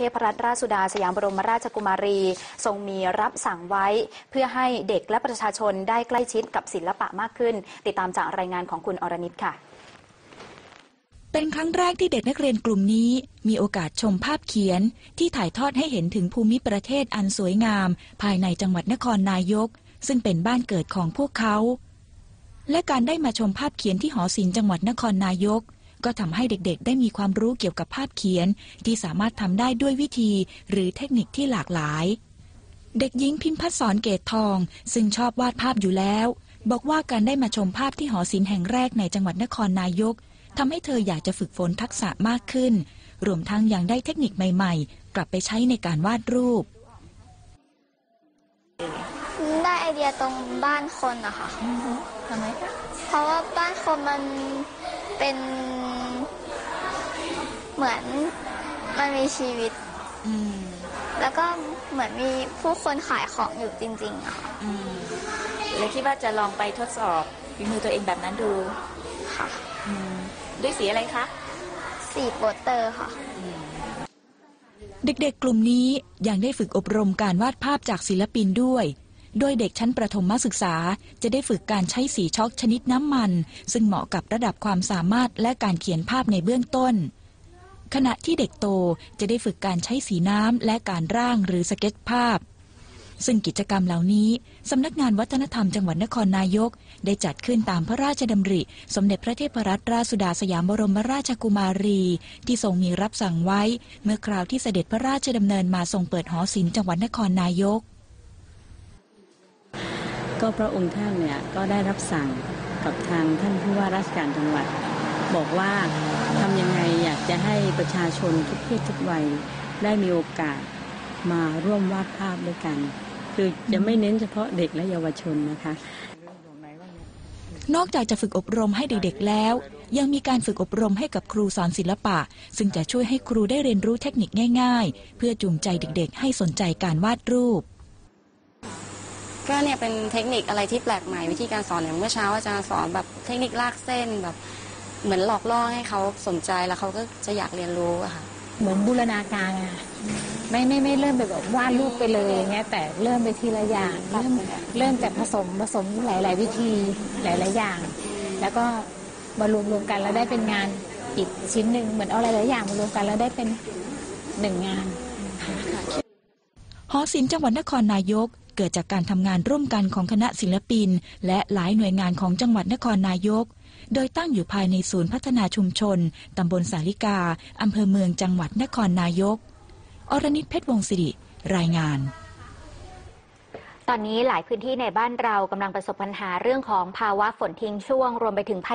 เทพรัตนราชสุดาสยามบรมราชกุมารี ทรงมีรับสั่งไว้ เพื่อให้เด็กและประชาชนได้ใกล้ชิดกับศิลปะมากขึ้น ติดตามจากรายงานของคุณอรนิตค่ะ เป็นครั้งแรกที่เด็กนักเรียนกลุ่มนี้ มีโอกาสชมภาพเขียน ที่ถ่ายทอดให้เห็นถึงภูมิประเทศอันสวยงาม ภายในจังหวัดนครนายก ซึ่งเป็นบ้านเกิดของพวกเขา และการได้มาชมภาพเขียนที่หอศิลป์จังหวัดนครนายก ก็ทำให้เด็กๆ ได้มีความรู้เกี่ยวกับภาพเขียน ที่สามารถทำได้ด้วยวิธี หรือเทคนิคที่หลากหลาย เด็กหญิงพิมพัฒสอนเกตทอง ซึ่งชอบวาดภาพอยู่แล้ว บอกว่าการได้มาชมภาพที่หอศิลป์แห่งแรกในจังหวัดนครนายกทำให้เธออยากจะฝึกฝนทักษะมากขึ้น รวมทั้งยังได้เทคนิคใหม่ๆ กลับไปใช้ในการวาดรูป ได้ไอเดียตรงบ้านคนอะค่ะทำไมคะเพราะว่าบ้านคนมัน เป็นเหมือนมันมีชีวิต อืมแล้วก็เหมือนมีผู้คนขายของอยู่จริงๆอะค่ะอืมเลยคิดว่าจะลองไปทดสอบฝีมือตัวเองแบบนั้นดูค่ะ อืมด้วยสีอะไรคะสีโปสเตอร์ค่ะเด็กๆ กลุ่มนี้ยังได้ฝึกอบรมการวาดภาพจากศิลปินด้วย โดยเด็กชั้นประถมศึกษา จะได้ฝึกการใช้สีช็อกชนิดน้ำมัน ซึ่งเหมาะกับระดับความสามารถและการเขียนภาพในเบื้องต้น ขณะที่เด็กโตจะได้ฝึกการใช้สีน้ำและการร่างหรือสเก็ตภาพ ซึ่งกิจกรรมเหล่านี้ สำนักงานวัฒนธรรมจังหวัดนครนายก ได้จัดขึ้นตามพระราชดำริ สมเด็จพระเทพรัตนราชสุดาสยามบรมราชกุมารี ที่ทรงมีรับสั่งไว้ เมื่อคราวที่เสด็จพระราชดำเนินมาทรงเปิดหอศิลป์จังหวัดนครนายก ก็พระองค์ท่านเนี่ยก็ได้รับสั่งกับทางท่านผู้ว่าราชการจังหวัด บอกว่าทำยังไงอยากจะให้ประชาชนทุกเพศทุกวัยได้มีโอกาสมาร่วมวาดภาพด้วยกัน คือจะไม่เน้นเฉพาะเด็กและเยาวชนนะคะ นอกจากจะฝึกอบรมให้เด็กๆแล้ว ยังมีการฝึกอบรมให้กับครูสอนศิลปะ ซึ่งจะช่วยให้ครูได้เรียนรู้เทคนิคง่าย ๆ เพื่อจูงใจเด็กๆ ให้สนใจการวาดรูป ก็เนี่ยเป็นเทคนิคอะไรที่แปลกใหม่วิธีการสอนอย่างเมื่อเช้าอาจารย์สอนแบบเทคนิคลากเส้นแบบ เหมือนหลอกล่อให้เขาสนใจแล้วเขาก็จะอยากเรียนรู้อะค่ะ เหมือนบูรณาการอะไม่ไม่ไม่เริ่มไปแบบวาดรูปไปเลยอย่างเงี้ยแต่เริ่มไปทีละอย่างเริ่มเริ่มจากผสมผสมหลาย ๆ วิธีหลาย ๆ อย่าง แล้วก็มารวมรวมๆกันแล้วได้เป็นงานอีกชิ้นหนึ่งเหมือนเอาหลาย ๆ อย่างมารวมกันแล้วได้เป็นหนึ่งงานหอศิลป์จังหวัดนครนายก เกิดจากการทำงานร่วมกันของคณะศิลปิน และหลายหน่วยงานของจังหวัดนครนายก โดยตั้งอยู่ภายในศูนย์พัฒนาชุมชน ตำบลสาลิกา อำเภอเมืองจังหวัดนครนายก อรณิตเพชรวงศิริ รายงานตอนนี้หลายพื้นที่ในบ้านเรากำลังประสบปัญหาเรื่องของภาวะฝนทิ้งช่วงรวมไปถึงภัย